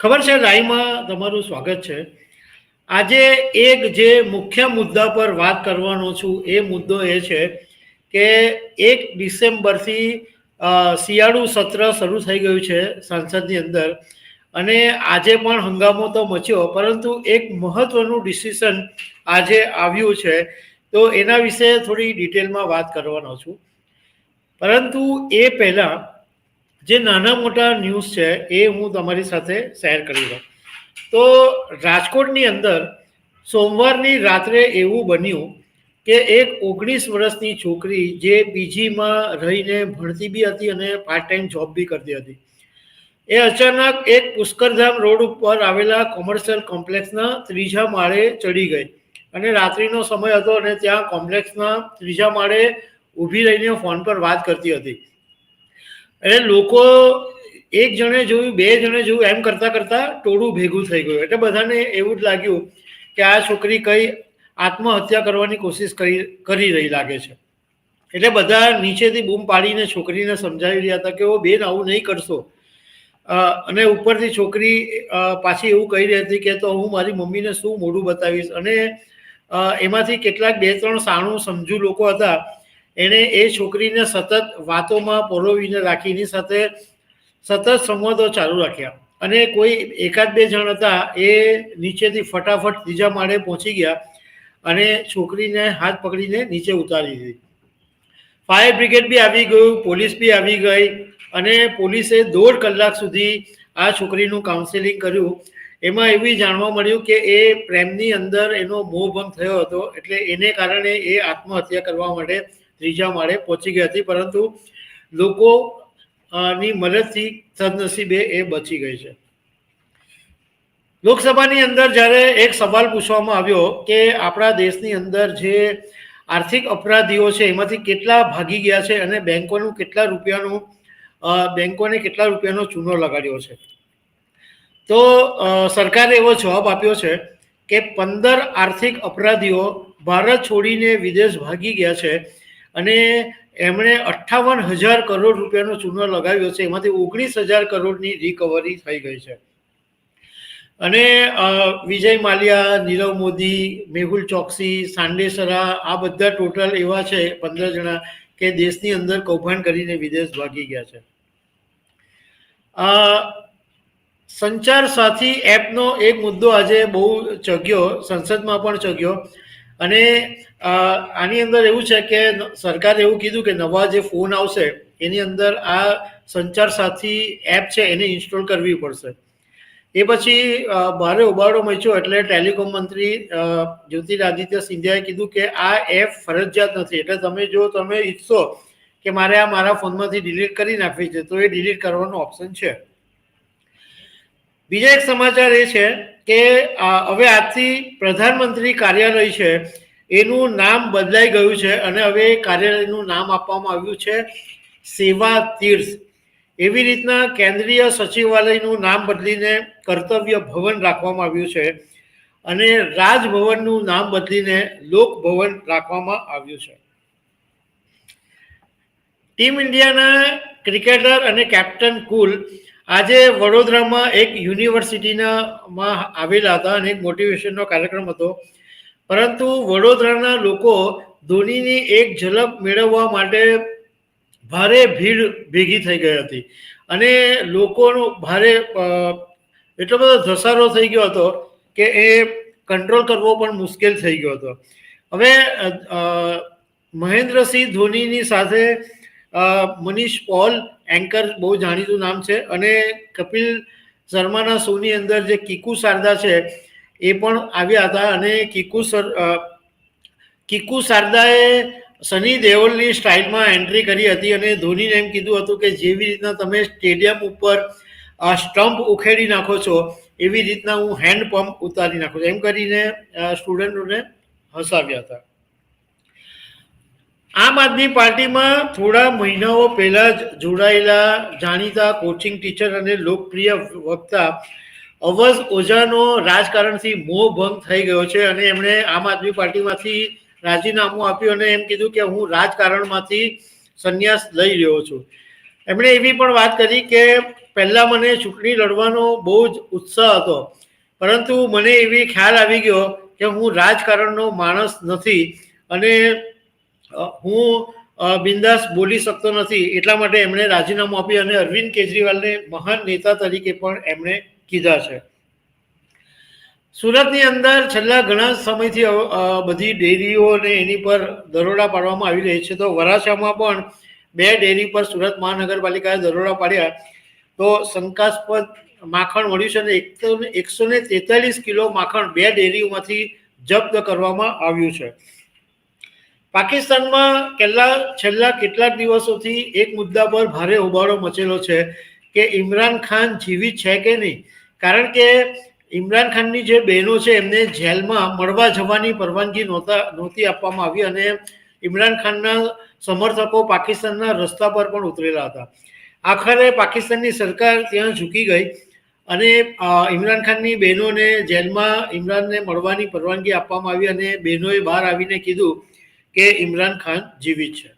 ખબર છે, રાઈમાં તમારું સ્વાગત છે. આજે એક જે મુખ્ય મુદ્દા પર વાત કરવાનો છું, એ મુદ્દો એ છે કે એક ડિસેમ્બરથી શિયાળુ સત્ર શરૂ થઈ ગયું છે સંસદની અંદર. અને આજે પણ હંગામો તો મચ્યો, પરંતુ એક મહત્વનું ડિસિઝન આજે આવ્યું છે. તો એના વિશે થોડી ડિટેલમાં વાત કરવાનો છું. પરંતુ એ પહેલાં જે નાના મોટા ન્યૂઝ છે એ હું તમારી સાથે શેર કરી દઉં તો રાજકોટની અંદર સોમવારની રાત્રે એવું બન્યું કે એક ઓગણીસ વર્ષની છોકરી જે પીજીમાં રહીને ભણતી બી હતી અને પાર્ટ ટાઈમ જોબ બી કરતી હતી, એ અચાનક એક પુષ્કરધામ રોડ ઉપર આવેલા કોમર્શિયલ કોમ્પ્લેક્સના ત્રીજા માળે ચડી ગઈ અને રાત્રિનો સમય હતો અને ત્યાં કોમ્પ્લેક્સના ત્રીજા માળે ઊભી રહીને ફોન પર વાત કરતી હતી. એટલે લોકો એક જણે જોયું, બે જણે જોયું, એમ કરતા કરતા ટોળું ભેગું થઈ ગયું. એટલે બધાને એવું જ લાગ્યું કે આ છોકરી કઈ આત્મહત્યા કરવાની કોશિશ કરી કરી રહી લાગે છે. એટલે બધા નીચેથી બૂમ પાડીને છોકરીને સમજાવી રહ્યા હતા કે, ઓ, બેન, આવું નહીં કરશો. અને ઉપરથી છોકરી પાછી એવું કહી રહી હતી કે, તો હું મારી મમ્મીને શું મોઢું બતાવીશ? અને એમાંથી કેટલાક બે ત્રણ સાણું સમજુ લોકો હતા એણે એ છોકરીને સતત વાતોમાં પરોવીને રાખીની સાથે સતત સંવાદો ચાલુ રાખ્યા. અને કોઈ એકાદ બે જણ હતા એ નીચેથી ફટાફટ ત્રીજા માળે પહોંચી ગયા અને છોકરીને હાથ પકડીને નીચે ઉતારી દીધી. ફાયર બ્રિગેડ બી આવી ગયું, પોલીસ બી આવી ગઈ અને પોલીસે દોઢ કલાક સુધી આ છોકરીનું કાઉન્સેલિંગ કર્યું. એમાં એવી જાણવા મળ્યું કે એ પ્રેમની અંદર એનો મોહભંગ થયો હતો એટલે એને કારણે એ આત્મહત્યા કરવા માટે ત્રીજા માળે પહોંચી ગઈ હતી, પરંતુ લોકો ની મદદથી સદનસીબે એ બચી ગઈ છે. લોકસભાની અંદર જ્યારે એક સવાલ પૂછવામાં આવ્યો કે આપણા દેશની અંદર જે આર્થિક અપરાધીઓ છે, એમાંથી કેટલા ભાગી ગયા છે અને બેંકોનું કેટલા રૂપિયાનું બેંકોને કેટલા રૂપિયાનો ચૂનો લગાડ્યો છે. તો સરકારે એવો જવાબ આપ્યો છે કે પંદર આર્થિક અપરાધીઓ ભારત છોડીને વિદેશ ભાગી ગયા છે અને એમણે અઠ્ઠાવન હજાર કરોડ રૂપિયાનો ચૂનો લગાવ્યો છે. એમાંથી ઓગણીસ હજાર કરોડની રિકવરી થઈ ગઈ છે. અને વિજય માલ્યા, નીરવ મોદી, મેહુલ ચોકસી સાંડેસરા આ બધા ટોટલ એવા છે પંદર જણા કે દેશની અંદર કૌભાંડ કરીને વિદેશ ભાગી ગયા છે. સંચાર સાથી એપનો એક મુદ્દો આજે બહુ ચગ્યો, સંસદમાં પણ ચગ્યો. અને આની અંદર એવું છે કે સરકારે એવું કીધું કે નવા જે ફોન આવશે, એની અંદર આ સંચાર સાથી એપ છે એને ઇન્સ્ટોલ કરવી પડશે. એ પછી ભારે ઉબાડો મચ્યો એટલે ટેલિકોમ મંત્રી જ્યોતિરાદિત્ય સિંધિયાએ કીધું કે આ એપ ફરજિયાત નથી. એટલે તમે જો તમે ઈચ્છો કે મારે આ મારા ફોનમાંથી ડિલીટ કરી નાખવી છે, તો એ ડિલીટ કરવાનો ઓપ્શન છે. બીજા એક સમાચાર એ છે કે હવે આજથી પ્રધાનમંત્રી કાર્યાલય છે એનું નામ બદલાઈ ગયું છે અને હવે કાર્યાલયનું નામ આપવામાં આવ્યું છે સેવા તીર્થ. એવી રીતના કેન્દ્રીય સચિવાલયનું નામ બદલીને કર્તવ્ય ભવન રાખવામાં આવ્યું છે અને રાજભવનનું નામ બદલીને લોકભવન રાખવામાં આવ્યું છે. ટીમ ઇન્ડિયાના ક્રિકેટર અને કેપ્ટન કુલ આજે વડોદરામાં એક યુનિવર્સિટીના આવેલા હતા અને એક મોટિવેશનનો કાર્યક્રમ હતો. પરંતુ વડોદરાના લોકો ધોનીની એક ઝલક મેળવવા માટે ભારે ભીડ ભેગી થઈ ગઈ હતી. અને લોકોનો ભારે એટલો બધો ધસારો થઈ ગયો હતો કે એ કંટ્રોલ કરવો પણ મુશ્કેલ થઈ ગયો હતો. હવે મહેન્દ્રસિંહ ધોનીની સાથે મનીષ પોલ, એન્કર બહુ જાણીતું નામ છે અને કપિલ શર્માના શોની અંદર જે કીકુ શારદા છે એ પણ આવ્યા હતા અને કીકુ સર કિકુ શારદાએ સની દેઓલની સ્ટાઇલમાં એન્ટ્રી કરી હતી અને ધોનીને એમ કીધું હતું કે જેવી રીતના તમે સ્ટેડિયમ ઉપર સ્ટમ્પ ઉખેડી નાખો છો, એવી રીતના હું હેન્ડ પંપ ઉતારી નાખું છું. એમ કરીને સ્ટુડન્ટોને હસાવ્યા હતા. આમ આદમી પાર્ટીમાં થોડા મહિનાઓ પહેલા જ જોડાયેલા જાણીતા કોચિંગ ટીચર અને લોકપ્રિય વક્તા અવઝ ઓઝાનો રાજકારણથી મોહ ભંગ થઈ ગયો છે અને એમણે આમ આદમી પાર્ટીમાંથી રાજીનામું આપ્યું અને એમ કીધું કે હું રાજકારણમાંથી સંન્યાસ લઈ રહ્યો છું. એમણે એવી પણ વાત કરી કે પહેલાં મને ચૂંટણી લડવાનો બહુ જ ઉત્સાહ હતો, પરંતુ મને એવી ખ્યાલ આવી ગયો કે હું રાજકારણનો માણસ નથી અને હું બિંદાસ બોલી શકતો નથી. એટલા માટે એમણે રાજીનામું આપ્યું અને અરવિંદ કેજરીવાલને મહાન નેતા તરીકે પણ એમણે કીધા છે. સુરતની અંદર છેલ્લા ઘણા સમયથી બધી ડેરીઓને એની પર દરોડા પાડવામાં આવી રહી છે. તો વરાછામાં પણ બે ડેરી પર સુરત મહાનગરપાલિકાએ દરોડા પાડ્યા. તો શંકાસ્પદ માખણ મળ્યું છે અને એકસો એકસો ને તેતાલીસ કિલો માખણ બે ડેરીઓમાંથી જપ્ત કરવામાં આવ્યું છે. પાકિસ્તાનમાં કેટલા, છેલ્લા કેટલાક દિવસોથી એક મુદ્દા પર ભારે હોબાળો મચેલો છે કે ઇમરાન ખાન જીવિત છે કે નહીં? કારણ કે ઇમરાન ખાનની જે બહેનો છે, એમને જેલમાં મળવા જવાની પરવાનગી નહોતા, નહોતી આપવામાં આવી અને ઇમરાન ખાનના સમર્થકો પાકિસ્તાનના રસ્તા પર પણ ઉતરેલા હતા. આખરે પાકિસ્તાનની સરકાર ત્યાં ઝૂકી ગઈ અને ઇમરાન ખાનની બહેનોને જેલમાં ઇમરાનને મળવાની પરવાનગી આપવામાં આવી અને બહેનોએ બહાર આવીને કીધું કે ઇમરાન ખાન જીવિત છે.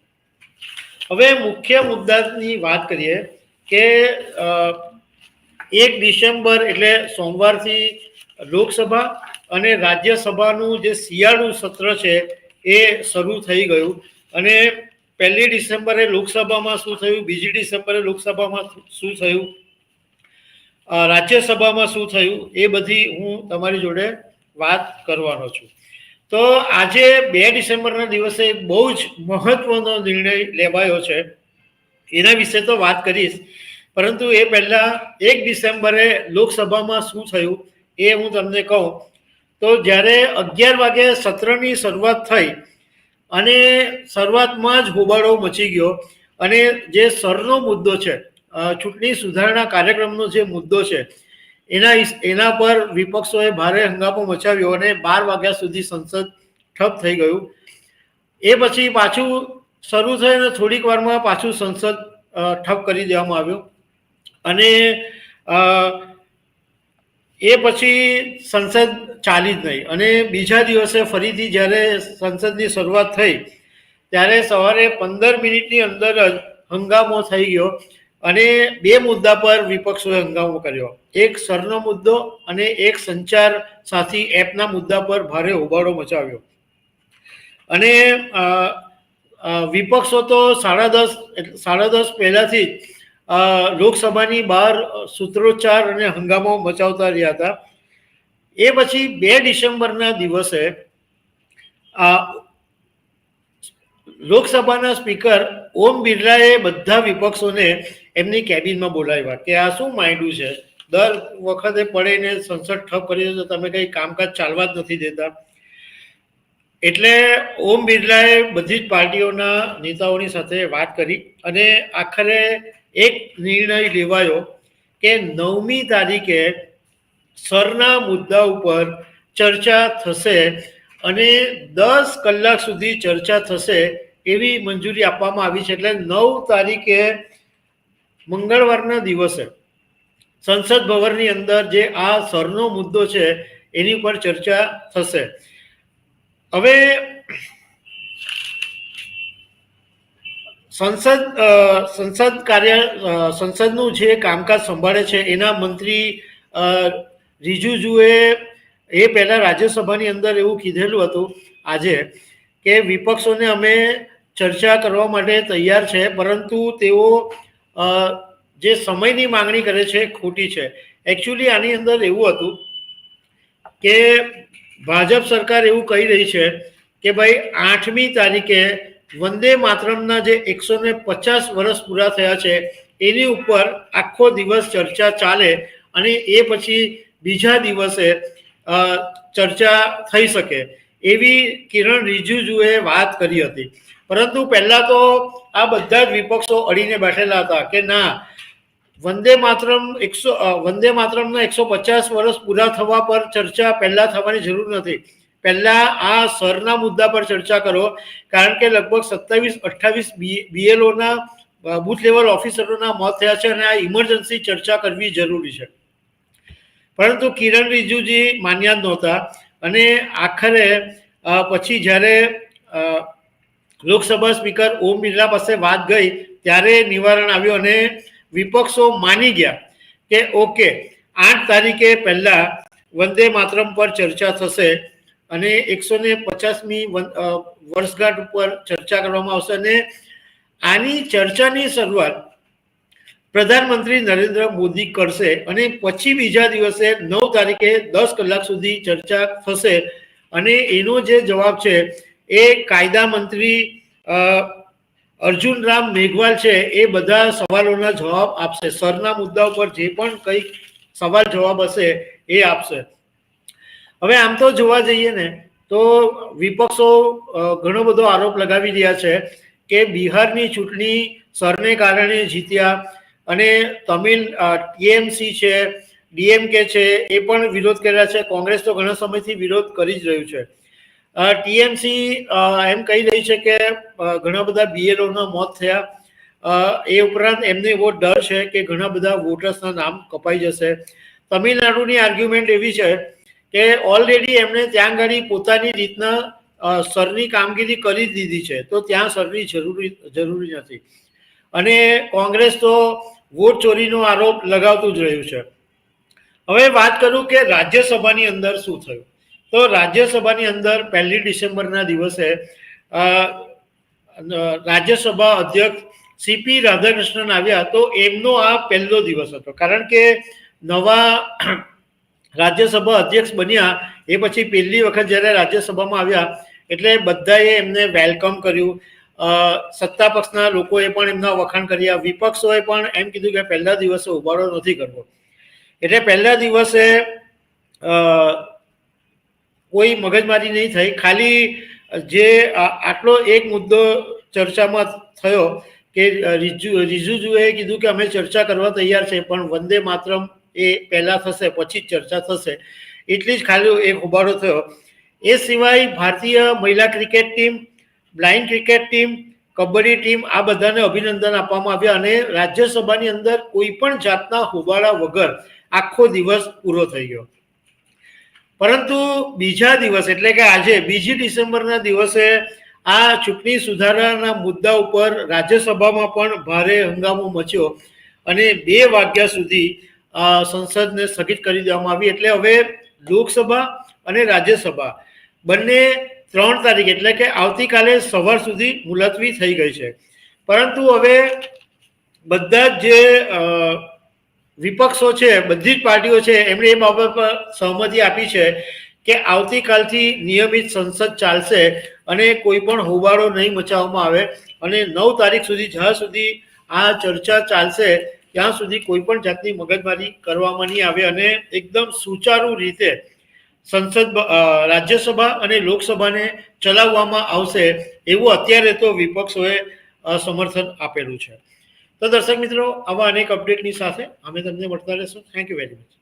હવે મુખ્ય મુદ્દાની વાત કરીએ કે એક ડિસેમ્બર એટલે સોમવારથી લોકસભા અને રાજ્યસભાનું જે શિયાળુ સત્ર છે એ શરૂ થઈ ગયું. અને પહેલી ડિસેમ્બરે લોકસભામાં શું થયું? બીજી ડિસેમ્બરે લોકસભામાં શું થયું? રાજ્યસભામાં શું થયું? એ બધી હું તમારી જોડે વાત કરવાનો છું. તો આજે બે ડિસેમ્બરના દિવસે બહુ જ મહત્વનો નિર્ણય લેવાયો છે. એના વિશે તો વાત કરીશ. પરંતુ એ પહેલાં એક ડિસેમ્બરે લોકસભામાં શું થયું એ હું તમને કહું. તો જ્યારે અગિયાર વાગે સત્રની શરૂઆત થઈ અને શરૂઆતમાં જ હોબાળો મચી ગયો અને જે સરનો મુદ્દો છે ચૂંટણી સુધારણા કાર્યક્રમનો જે મુદ્દો છે, એના એના પર વિપક્ષોએ ભારે હંગામો મચાવ્યો અને બાર વાગ્યા સુધી સંસદ ઠપ થઈ ગયું. એ પછી પાછું શરૂ થઈ અને થોડીક વારમાં પાછું સંસદ ઠપ કરી દેવામાં આવ્યું. અને એ પછી સંસદ ચાલી જ નહીં. અને બીજા દિવસે ફરીથી જ્યારે સંસદની શરૂઆત થઈ, ત્યારે સવારે પંદર મિનિટની અંદર જ હંગામો થઈ ગયો અને બે મુદ્દા પર વિપક્ષોએ હંગામો કર્યો. એક સરનો મુદ્દો અને એક સંચાર સાથી એપના મુદ્દા પર ભારે હોબાળો મચાવ્યો. અને વિપક્ષો તો સાડા દસ સાડા દસ પહેલાંથી જ લોકસભાની બહાર સૂત્રોચ્ચાર અને હંગામો મચાવતા રહ્યા હતા. એ પછી બે ડિસેમ્બરના દિવસે આ લોકસભાના સ્પીકર ઓમ બિરલાએ બધા વિપક્ષોને એમની કેબિનમાં બોલાવ્યા કે આ શું માંડ્યું છે? દર વખતે પડીને સંસદ ઠપ કરી તો તમે કંઈ કામકાજ ચાલવા જ નથી દેતા. એટલે ઓમ બિરલાએ બધી જ પાર્ટીઓના નેતાઓની સાથે વાત કરી અને આખરે એક નિર્ણય લેવાયો કે નવમી તારીખે સરના મુદ્દા ઉપર ચર્ચા થશે અને દસ કલાક સુધી ચર્ચા થશે એવી મંજૂરી આપવામાં આવી છે. એટલે નવ તારીખે મંગળવારના દિવસે સંસદ ભવનની અંદર જે આ સરનો મુદ્દો છે, એની ઉપર ચર્ચા થશે. હવે સંસદ સંસદ કાર્ય સંસદનું જે કામકાજ સંભાળે છે, એના મંત્રી રિજુજુએ એ પહેલા રાજ્યસભાની અંદર એવું કીધેલું હતું આજે કે વિપક્ષોને અમે ચર્ચા કરવા માટે તૈયાર છે, પરંતુ તેઓ જે સમયની માંગણી કરે છે, ખોટી છે. એકચ્યુઅલી આની અંદર એવું હતું કે ભાજપ સરકાર એવું કહી રહી છે કે ભાઈ આઠમી તારીખે વંદે માતરમના જે એકસો ને પચાસ વર્ષ પૂરા થયા છે, એની ઉપર આખો દિવસ ચર્ચા ચાલે અને એ પછી બીજા દિવસે ચર્ચા થઈ શકે. એવી કિરણ રિજિજુએ વાત કરી હતી. પરંતુ પહેલા તો આ બધા જ વિપક્ષો અડીને બેઠેલા હતા કે ના, વંદે માતરમ એકસો વંદે માતરમના એકસો પચાસ વર્ષ પૂરા થવા પર ચર્ચા પહેલા થવાની જરૂર નથી. પહેલા આ સરના મુદ્દા પર ચર્ચા કરો, કારણ કે લગભગ સત્તાવીસ, અઠ્ઠાવીસ બીએલઓના બુથ લેવલ ઓફિસરોના મોત થયા છે અને આ ઇમરજન્સી ચર્ચા કરવી જરૂરી છે. પરંતુ કિરણ રિજુજી માન્યા જ નહોતા અને આખરે પછી જ્યારે લોકસભા સ્પીકર ઓમ બિરલા પાસે વાત ગઈ, ત્યારે નિવારણ આવ્યું અને વિપક્ષો માની ગયા કે, ઓકે, આઠ તારીખે પહેલા વંદે માતરમ પર ચર્ચા થશે અને એકસો ને પચાસમી વર્ષગાંઠ ઉપર ચર્ચા કરવામાં આવશે અને આની ચર્ચાની શરૂઆત પ્રધાનમંત્રી નરેન્દ્ર મોદી કરશે અને પછી બીજા દિવસે નવ તારીખે દસ કલાક સુધી ચર્ચા થશે. અને એનો જે જવાબ છે એ કાયદા મંત્રી અર્જુન રામ મેઘવાલ છે એ બધા સવાલોના જવાબ આપશે. સરના મુદ્દા ઉપર જે પણ કંઈક સવાલ જવાબ હશે એ આપશે. હવે આમ તો જોવા જઈએ ને, તો વિપક્ષો ઘણો બધો આરોપ લગાવી રહ્યા છે કે બિહારની ચૂંટણી સરને કારણે જીત્યા અને તમિલ ટીએમસી છે, ડીએમકે છે, એ પણ વિરોધ કર્યા છે. કોંગ્રેસ તો ઘણા સમયથી વિરોધ કરી જ રહ્યું છે. ટીએમસી એમ કહી રહી છે કે ઘણા બધા બીએલઓના મોત થયા. એ ઉપરાંત એમને એવો ડર છે કે ઘણા બધા વોટર્સના નામ કપાઈ જશે. તમિલનાડુની આર્ગ્યુમેન્ટ એવી છે કે ઓલરેડી એમણે ત્યાં આગળ પોતાની રીતના સરની કામગીરી કરી દીધી છે. તો ત્યાં સરની જરૂરી જરૂરી નથી. અને કોંગ્રેસ તો વોટ ચોરીનો આરોપ લગાવતું જ રહ્યું છે. હવે વાત કરું કે રાજ્યસભાની અંદર શું થયું? તો રાજ્યસભાની અંદર પહેલી ડિસેમ્બરના દિવસે રાજ્યસભા અધ્યક્ષ સીપી રાધાકૃષ્ણન આવ્યા તો એમનો આ પહેલો દિવસ હતો. કારણ કે નવા રાજ્યસભા અધ્યક્ષ બન્યા, એ પછી પહેલી વખત જ્યારે રાજ્યસભામાં આવ્યા, એટલે બધાએ એમને વેલકમ કર્યું. સત્તા પક્ષના લોકોએ પણ એમના વખાણ કર્યા. વિપક્ષોએ પણ એમ કીધું કે પહેલા દિવસે ઉભારો નથી કરવો. એટલે પહેલા દિવસે કોઈ મગજમારી નહીં થઈ. ખાલી જે આટલો એક મુદ્દો ચર્ચામાં થયો કે રીજુ રિજુજુએ કીધું કે અમે ચર્ચા કરવા તૈયાર છે, પણ વંદે માતરમ એ પહેલા થશે, પછી જ ચર્ચા થશે. એટલી જ ખાલી એક હોબાળો થયો. એ સિવાય ભારતીય મહિલા cricket team, blind cricket team, kabaddi team આ બધાને અભિનંદન આપવામાં આવ્યા અને રાજ્યસભાની અંદર કોઈ પણ જાતના હોબાળા વગર આખો દિવસ પૂરો થઈ ગયો. પરંતુ બીજા દિવસ, એટલે કે આજે, બીજી ડિસેમ્બરના દિવસે આ ચૂંટણી સુધારાના મુદ્દા ઉપર રાજ્યસભામાં પણ ભારે હંગામો મચ્યો અને બે વાગ્યા સુધી સંસદને સ્થગિત કરી દેવામાં આવી એટલે હવે લોકસભા અને રાજ્યસભા બંને ત્રણ તારીખ એટલે કે આવતીકાલે સવાર સુધી મુલતવી થઈ ગઈ છે. પરંતુ હવે બધા જ જે વિપક્ષો છે, બધી જ પાર્ટીઓ છે, એમણે એ બાબત પર સહમતિ આપી છે કે આવતીકાલથી નિયમિત સંસદ ચાલશે અને કોઈ પણ હોબાળો નહીં મચાવવામાં આવે અને નવ તારીખ સુધી જ્યાં સુધી આ ચર્ચા ચાલશે ત્યાં સુધી કોઈ પણ જાતની મગજમારી કરવામાં નહીં આવે અને એકદમ સુચારુ રીતે સંસદ રાજ્યસભા અને લોકસભાને ચલાવવામાં આવશે એવું અત્યારે તો વિપક્ષોએ સમર્થન આપેલું છે. તો દર્શક મિત્રો, આવા અનેક અપડેટની સાથે અમે તમને મળતા રહેશું. Thank you very much